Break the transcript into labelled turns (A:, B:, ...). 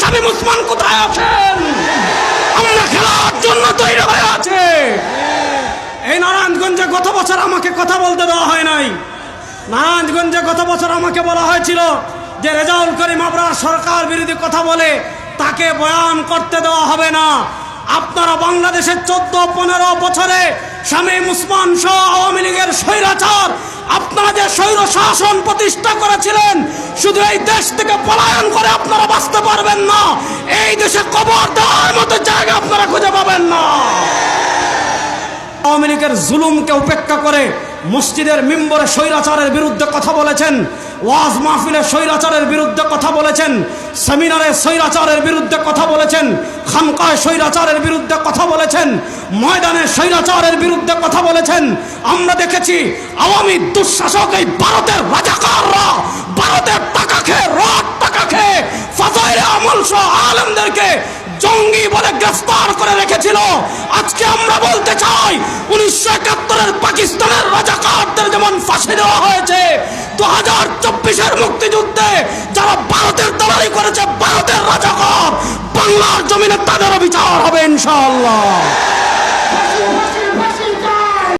A: স্বামী মুসলমান কোথায় আছেন? আমরা খেলার জন্য তৈরি হয়ে আছে। এই নারায়ণগঞ্জে গত বছর আমাকে কথা বলতে দেওয়া হয় নাই। নারায়ণগঞ্জে গত বছর আমাকে বলা হয়েছিল যে রেজাউল করিম আবরার সরকার বিরোধী কথা বলে তাকে বয়ান করতে দেওয়া হবে না। আপনারা বাংলাদেশের চোদ্দ, পনেরো বছরে স্বামী মুসমান সহ আওয়ামী লীগের স্বৈরাচার স্বৈর শাসন প্রতিষ্ঠা করেছিলেন। শুধু এই দেশ থেকে পলায়ন করে আপনারা বাঁচতে পারবেন না। এই দেশে কবর দেওয়ার মতো জায়গা আপনারা খুঁজে পাবেন না। আওয়ামী লীগের জুলুমকে উপেক্ষা করে মসজিদের মিম্বরে স্বৈরাচারের বিরুদ্ধে কথা বলেছেন। ওয়াজ মাহফিলে স্বৈরাচারের বিরুদ্ধে কথা বলেছেন, সেমিনারে স্বৈরাচারের বিরুদ্ধে কথা বলেছেন খানকায় স্বৈরাচারের বিরুদ্ধে কথা বলেছেন, ময়দানে স্বৈরাচারের বিরুদ্ধে কথা বলেছেন। আমরা দেখেছি আওয়ামী দুঃশাসক এই ভারতের রাজাকাররা ভারতের টাকা খেয়ে, রড টাকা খেয়ে, ফাজাইলে আমল সহ আলমদেরকে জঙ্গি বলে গ্রেফতার করে রেখেছিল। আজকে আমরা বলতে চাই, উনিশশো একাত্তরের পাকিস্তানের রাজাকারদের যেমন ফাঁসি দেওয়া হয়েছে দু হাজার চব্বিশের মুক্তিযুদ্ধে যারা ভারতের দালালি করেছে, ভারতের রাজাকর বাংলার জমিনে তাদেরও বিচার হবে ইনশাআল্লাহ।